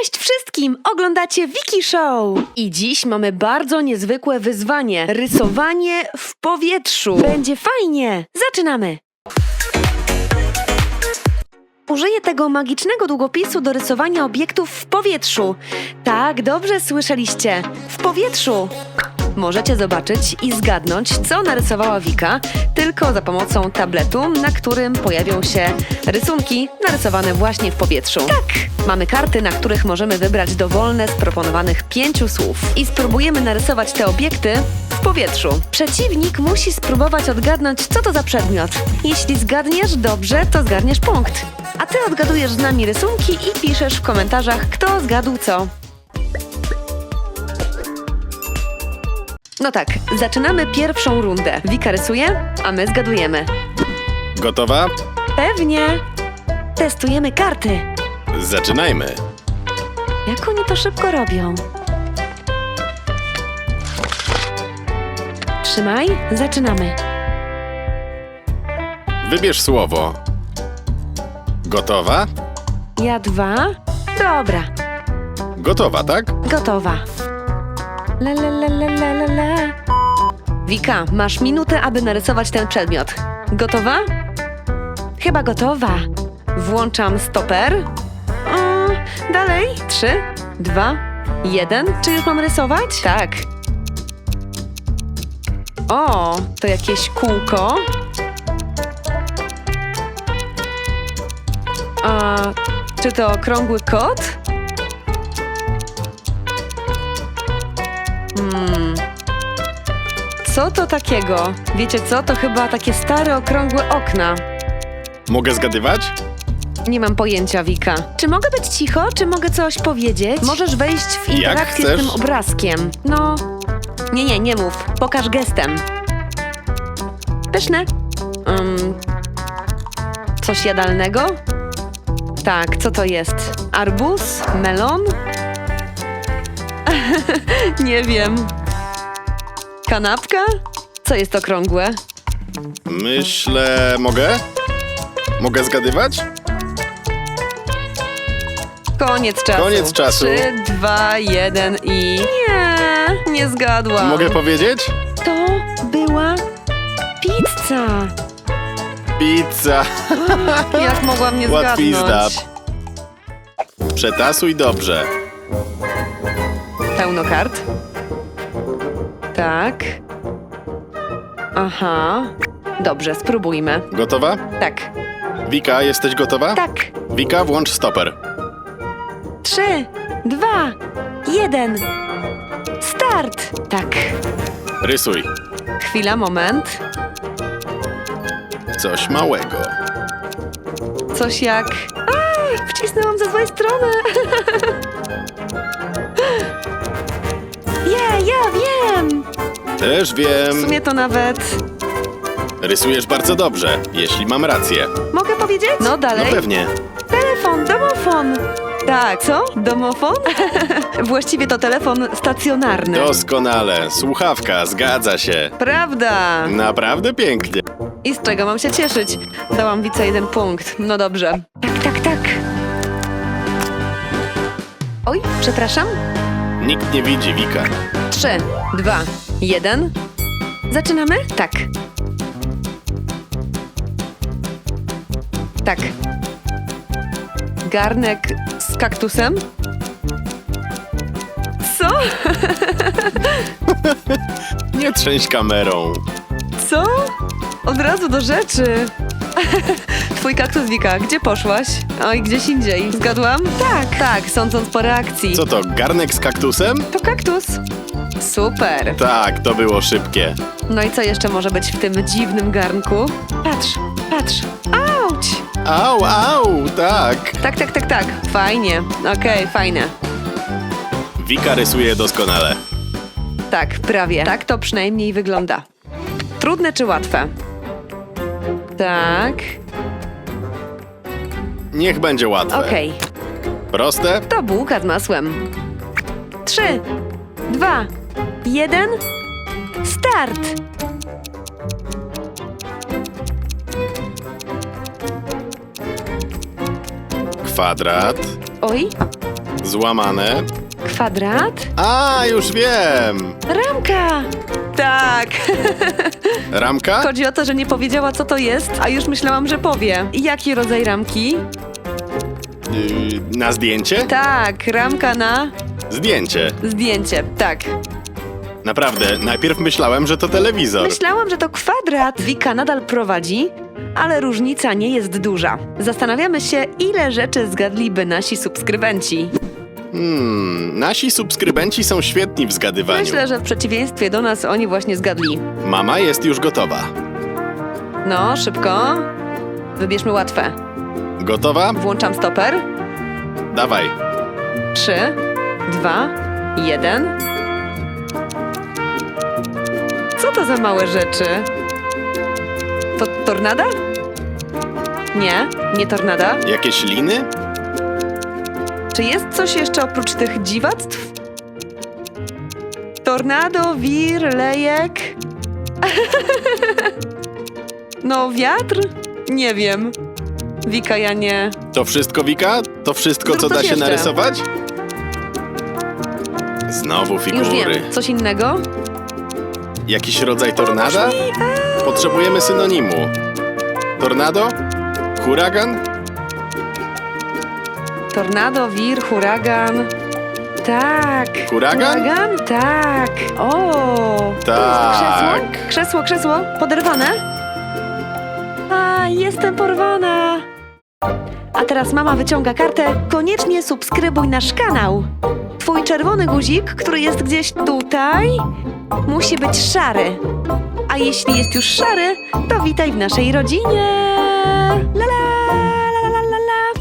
Cześć wszystkim! Oglądacie Wiki Show! I dziś mamy bardzo niezwykłe wyzwanie. Rysowanie w powietrzu. Będzie fajnie! Zaczynamy! Użyję tego magicznego długopisu do rysowania obiektów w powietrzu. Tak, dobrze słyszeliście. W powietrzu. Możecie zobaczyć i zgadnąć, co narysowała Wika, tylko za pomocą tabletu, na którym pojawią się rysunki narysowane właśnie w powietrzu. Tak! Mamy karty, na których możemy wybrać dowolne z proponowanych pięciu słów. I spróbujemy narysować te obiekty w powietrzu. Przeciwnik musi spróbować odgadnąć, co to za przedmiot. Jeśli zgadniesz dobrze, to zgarniesz punkt. A ty odgadujesz z nami rysunki i piszesz w komentarzach, kto zgadł co. No tak, zaczynamy pierwszą rundę. Wika rysuje, a my zgadujemy. Gotowa? Pewnie. Testujemy karty. Zaczynajmy. Jak oni to szybko robią? Trzymaj, zaczynamy. Wybierz słowo. Gotowa? Ja dwa. Dobra, Gotowa, tak? gotowa. La la la la la la la. Wika, masz minutę, aby narysować ten przedmiot. Gotowa? Chyba gotowa. Włączam stoper. O, dalej. Trzy, dwa, jeden. Czy już mam rysować? Tak. O, to jakieś kółko. A czy to okrągły kot? Hmm. Co to takiego? Wiecie co? To chyba takie stare, okrągłe okna. Mogę zgadywać? Nie mam pojęcia, Wika. Czy mogę być cicho? Czy mogę coś powiedzieć? Możesz wejść w interakcję z chcesz. tym obrazkiem. No. Nie, nie, nie mów. Pokaż gestem. Pyszne. Um, coś jadalnego? Tak, co to jest? Arbuz? Melon? nie wiem. Kanapka? Co jest okrągłe? Myślę. Mogę? Mogę zgadywać? Koniec czasu. Koniec czasu. Trzy, dwa, jeden i... Nie, nie zgadłam. Mogę powiedzieć? To była pizza. Pizza. Jak mogłam nie Łatwizna. zgadnąć? Przetasuj dobrze. Pełno kart? Tak. Aha. Dobrze, spróbujmy. Gotowa? Tak. Wika, jesteś gotowa? Tak. Wika, włącz stoper. Trzy, dwa, jeden. Start. Tak. Rysuj. Chwila, moment. Coś małego. Coś jak... A, wcisnęłam ze złej strony. Też W wiem. sumie to nawet... Rysujesz bardzo dobrze, jeśli mam rację. Mogę powiedzieć? No No dalej. pewnie. Telefon, domofon. Tak, co? Domofon? Właściwie to telefon stacjonarny. Doskonale. Słuchawka, zgadza się. Prawda. Naprawdę pięknie. I z czego mam się cieszyć? Dałam Wice jeden punkt. No dobrze. Tak, tak, tak. Oj, przepraszam. Nikt nie widzi Wika. Trzy, dwa, jeden. Zaczynamy? Tak. Tak. Garnek z kaktusem? Co? Nie trzęść kamerą. Co? Od razu do rzeczy. Twój kaktus Wika, gdzie poszłaś? Oj, gdzieś indziej. Zgadłam? Tak. Tak, sądząc po reakcji. Co to, garnek z kaktusem? To kaktus. Super. Tak, to było szybkie. No i co jeszcze może być w tym dziwnym garnku? Patrz, patrz. Auć! Au, au, tak. Tak, tak, tak, tak. Fajnie. Okej, fajne. Wika rysuje doskonale. Tak, prawie. Tak to przynajmniej wygląda. Trudne czy łatwe? Tak. Niech będzie łatwe. Okej. Proste? To bułka z masłem. Trzy, dwa, jeden. Start! Kwadrat. Oj, Złamane. Kwadrat? A, już wiem! Ramka! Tak. Ramka? Chodzi o to, że nie powiedziała, co to jest, a już myślałam, że powie. Jaki rodzaj ramki? Yy, na zdjęcie? Tak, ramka na Zdjęcie. zdjęcie. Tak. Naprawdę, najpierw myślałem, że to telewizor. Myślałam, że to kwadrat. Wika nadal prowadzi, ale różnica nie jest duża. Zastanawiamy się, ile rzeczy zgadliby nasi subskrybenci. Hmm, nasi subskrybenci są świetni w zgadywaniu. Myślę, że w przeciwieństwie do nas oni właśnie zgadli. Mama jest już gotowa. No, szybko. Wybierzmy łatwe. Gotowa? Włączam stoper. Dawaj. Trzy, dwa, jeden. Za małe rzeczy? To tornada? Nie, nie tornada. Jakieś liny? Czy jest coś jeszcze oprócz tych dziwactw? Tornado, wir, lejek. no, wiatr? Nie wiem. Wika, ja nie. To wszystko, Wika? To wszystko, Zrób co coś da się jeszcze. narysować? Znowu Już figury. wiem. Coś innego? Jakiś rodzaj tornada? Potrzebujemy synonimu. Tornado? Huragan? Tornado, wir, huragan. Tak. Huragan? Huragan? Tak. O. Tak. Krzesło? Krzesło, krzesło. Poderwane? A, jestem porwana. A teraz mama wyciąga kartę. Koniecznie subskrybuj nasz kanał. Twój czerwony guzik, który jest gdzieś tutaj, musi być szary. A jeśli jest już szary, to witaj w naszej rodzinie. La la la la la la.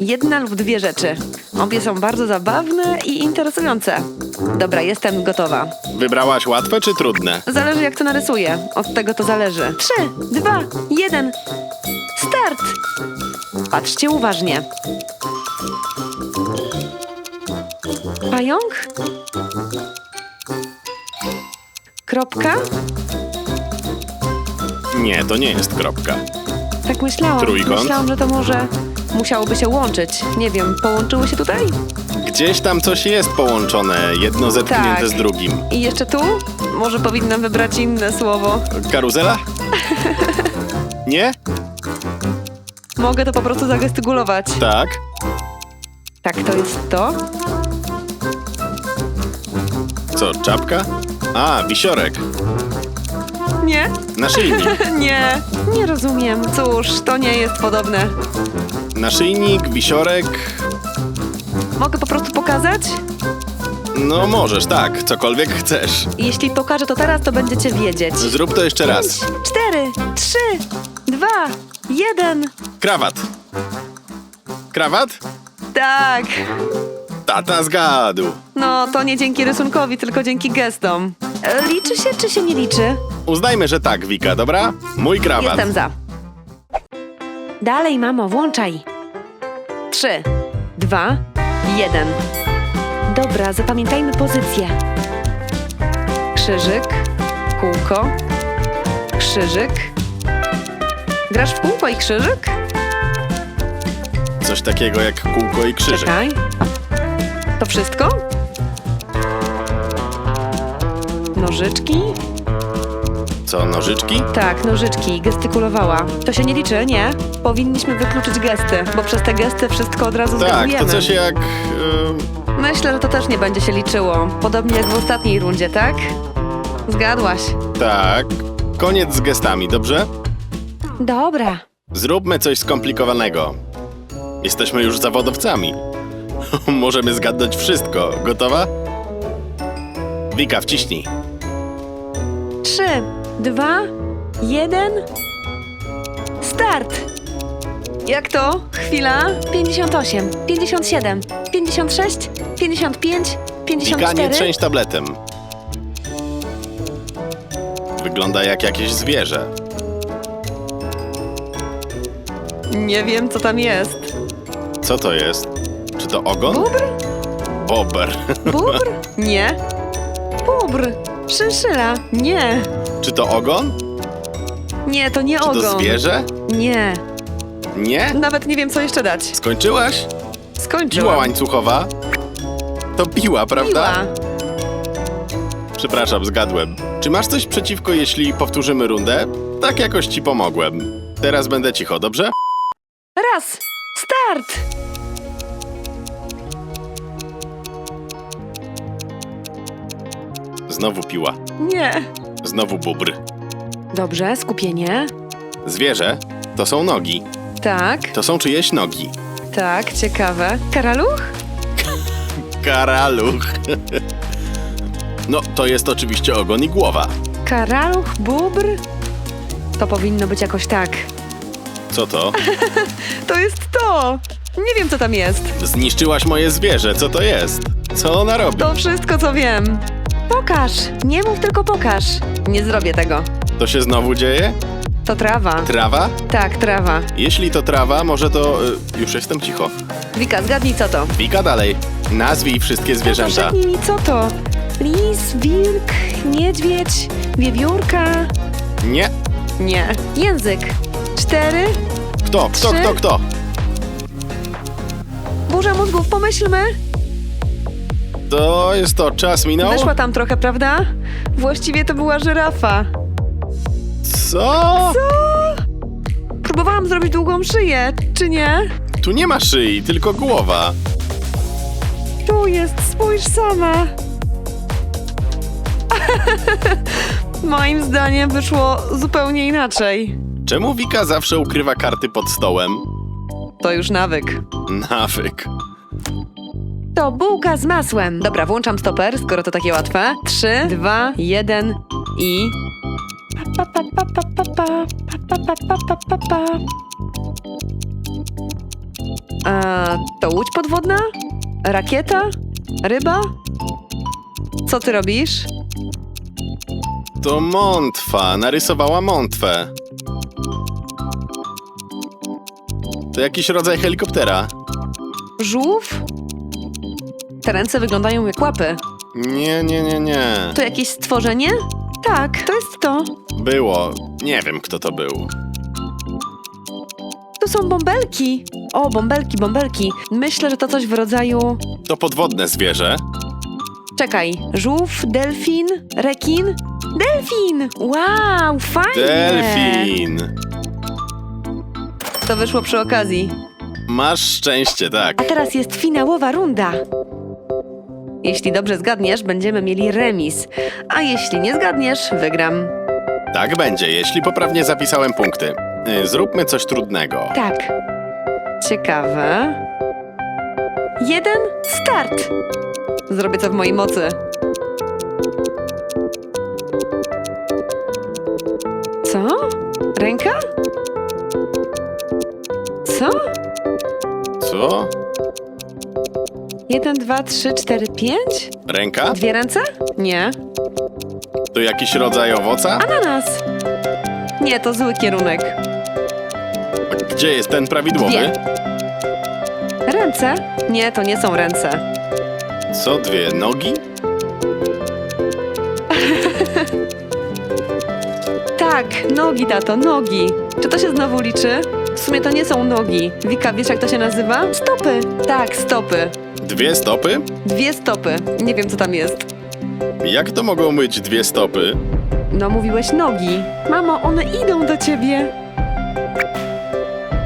Jedna lub dwie rzeczy. Obie są bardzo zabawne i interesujące. Dobra, jestem gotowa. Wybrałaś łatwe czy trudne? Zależy jak to narysuję. Od tego to zależy. Trzy, dwa, jeden. Start! Patrzcie uważnie. Pająk? Kropka? Nie, to nie jest kropka. Tak myślałam. Trójkąt? Myślałam, że to może musiałoby się łączyć. Nie wiem, połączyły się tutaj? Gdzieś tam coś jest połączone, jedno zetknięte Tak. z drugim. I jeszcze tu? Może powinnam wybrać inne słowo. Karuzela? Nie? Mogę to po prostu zagestykulować. Tak. Tak, to jest to. Co, czapka? A, wisiorek. Nie? Naszyjnik. Nie, nie rozumiem. Cóż, to nie jest podobne. Naszyjnik, wisiorek. Mogę po prostu pokazać? No możesz, tak, cokolwiek chcesz. Jeśli pokażę to teraz, to będziecie wiedzieć. Zrób to jeszcze raz. Pięć, cztery, trzy, dwa, jeden. Krawat. Krawat? Tak. Tata zgadł. No, to nie dzięki rysunkowi, tylko dzięki gestom. E, Liczy się, czy się nie liczy? Uznajmy, że tak, Wika, dobra? Mój krawat. Jestem za. Dalej, mamo, włączaj. Trzy, dwa, jeden. Dobra, zapamiętajmy pozycję. Krzyżyk, kółko, krzyżyk. Grasz w kółko i krzyżyk? Coś takiego jak kółko i krzyżyk. Czekaj. To wszystko? Nożyczki? Co, nożyczki? Tak, nożyczki, gestykulowała. To się nie liczy, nie? Powinniśmy wykluczyć gesty, bo przez te gesty wszystko od razu Tak, zgadujemy. to coś jak... ym, Myślę, że to też nie będzie się liczyło. Podobnie jak w ostatniej rundzie, tak? Zgadłaś. tak. Koniec z gestami, dobrze? Dobra. Zróbmy coś skomplikowanego. Jesteśmy już zawodowcami. Możemy zgadnąć wszystko. Gotowa? Wika, wciśnij. Trzy, dwa, jeden. Start! Jak to? Chwila. 58, 57, 56, 55, Wika, nie 54. trzęść tabletem. Wygląda jak jakieś zwierzę. Nie wiem, co tam jest. Co to jest? Czy to ogon? Bóbr? Bober. Bóbr? Nie. Bóbr. Szynszyla? Nie. Czy to ogon? Nie, to nie Czy ogon. to zwierzę? Nie. Nie? Nawet nie wiem, co jeszcze dać. Skończyłaś? Piła Skończyłam. łańcuchowa? To piła, prawda? Piła. Przepraszam, zgadłem. Czy masz coś przeciwko, jeśli powtórzymy rundę? Tak jakoś ci pomogłem. Teraz będę cicho, dobrze? Raz. Start! Znowu piła. Nie. Znowu bubr. Dobrze, skupienie. Zwierzę to są nogi. Tak, To są czyjeś nogi. tak, ciekawe. Karaluch? Karaluch. No, to jest oczywiście ogon i głowa. Karaluch, bubr? To powinno być jakoś tak. Co to? To jest to! Nie wiem, co tam jest. Zniszczyłaś moje zwierzę, co to jest? Co ona robi? To wszystko, co wiem. Pokaż! Nie mów, tylko pokaż. Nie zrobię tego. To się znowu dzieje? To trawa. Trawa? tak, trawa. Jeśli to trawa, może to... Y, już jestem cicho. Wika, zgadnij, co to. Wika dalej. Nazwij wszystkie zwierzęta. Szepnij mi, co to? Lis, wilk, niedźwiedź, wiewiórka. Nie. Nie. Język. Cztery. Kto? Kto? Trzy. Kto? Kto? Burza mózgów, pomyślmy. To jest to. Czas minął? Wyszła tam trochę, prawda? Właściwie to była żyrafa. Co? Próbowałam zrobić długą szyję, czy nie? Tu nie ma szyi, tylko głowa. Tu jest, spójrz sama. Moim zdaniem wyszło zupełnie inaczej. Czemu Wika zawsze ukrywa karty pod stołem? To już nawyk. Nawyk. To bułka z masłem. Dobra, włączam stoper, skoro to takie łatwe. Trzy, dwa, jeden i... Pa, pa, pa, pa, pa, pa, pa, pa, pa, pa, pa, pa. A, to łódź podwodna? Rakieta? Ryba? Co ty robisz? To Montwa. Narysowała Montwę. To jakiś rodzaj helikoptera. Żółw? Ręce wyglądają jak łapy. Nie, nie, nie, nie. To jakieś stworzenie? Tak, to jest to. Było. Nie wiem, kto to był. To są bąbelki. O, bąbelki, bąbelki. Myślę, że to coś w rodzaju... To podwodne zwierzę. Czekaj, żółw, delfin, rekin? Delfin! Wow, fajnie! Delfin. To wyszło przy okazji. Masz szczęście, A tak. teraz jest finałowa runda. Jeśli dobrze zgadniesz, będziemy mieli remis. A jeśli nie zgadniesz, wygram. Tak będzie, jeśli poprawnie zapisałem punkty. Y, Zróbmy coś trudnego. Tak. Ciekawe. Jeden, start! Zrobię co w mojej mocy. Co? Ręka? Co? Co? Jeden, dwa, trzy, cztery, pięć? Ręka? Dwie ręce? Nie. To jakiś rodzaj owoca? Ananas! Nie, to zły kierunek. Gdzie jest ten prawidłowy? Dwie. Ręce? Nie, to nie są ręce. Co, dwie nogi? Tak, nogi, tato, nogi. Czy to się znowu liczy? W sumie to nie są nogi. Wika, wiesz jak to się nazywa? Stopy. Tak, stopy. Dwie stopy? Dwie stopy. Nie wiem, co tam jest. Jak to mogą być dwie stopy? No, mówiłeś nogi. Mamo, one idą do ciebie.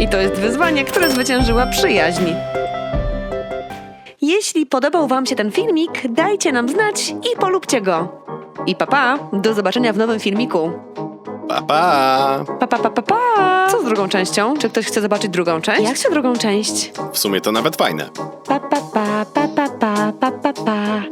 I to jest wyzwanie, które zwyciężyła przyjaźń. Jeśli podobał Wam się ten filmik, dajcie nam znać i polubcie go. I papa, do zobaczenia w nowym filmiku. Pa, pa! Pa, pa, pa, pa, pa. Co z drugą częścią? Czy ktoś chce zobaczyć drugą część? Ja chcę drugą część. W sumie to nawet fajne. Pa, pa, pa, pa, pa, pa, pa, pa, pa.